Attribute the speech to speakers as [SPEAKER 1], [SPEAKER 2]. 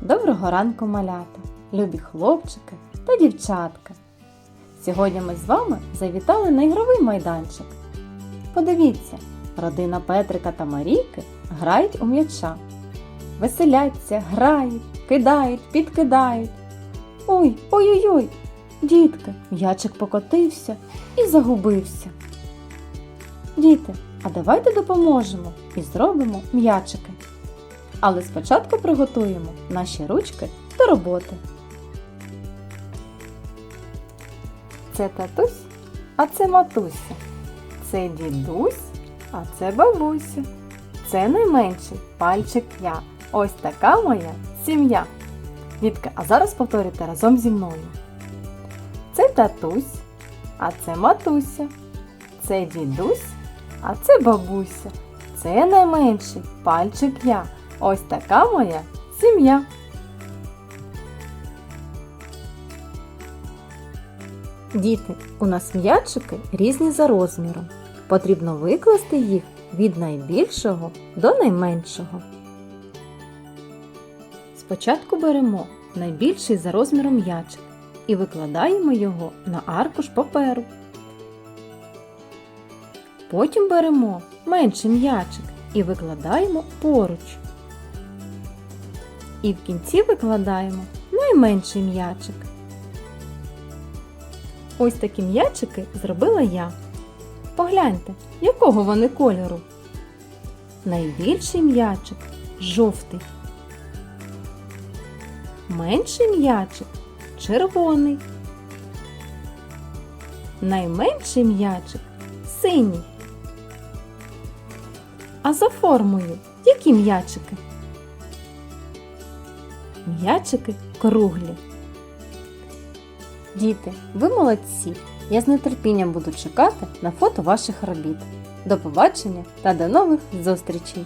[SPEAKER 1] Доброго ранку, малята, любі хлопчики та дівчатка. Сьогодні ми з вами завітали на ігровий майданчик. Подивіться, родина Петрика та Марійки грають у м'яча. Веселяться, грають, кидають, підкидають. Ой, ой-ой-ой, дітки, м'ячик покотився і загубився. Діти, а давайте допоможемо і зробимо м'ячики. Але спочатку приготуємо наші ручки до роботи. Це татусь, а це матуся. Це дідусь, а це бабуся. Це найменший пальчик я. Ось така моя сім'я. Дітки, а зараз повторюйте разом зі мною. Це татусь, а це матуся. Це дідусь, а це бабуся. Це найменший пальчик я. Ось така моя сім'я. Діти, у нас м'ячики різні за розміром. Потрібно викласти їх від найбільшого до найменшого. Спочатку беремо найбільший за розміром м'ячик і викладаємо його на аркуш паперу. Потім беремо менший м'ячик і викладаємо поруч. І в кінці викладаємо найменший м'ячик. Ось такі м'ячики зробила я. Погляньте, якого вони кольору. Найбільший м'ячик жовтий. Менший м'ячик червоний. Найменший м'ячик синій. А за формою які м'ячики? М'ячики круглі. Діти, ви молодці! Я з нетерпінням буду чекати на фото ваших робіт. До побачення та до нових зустрічей!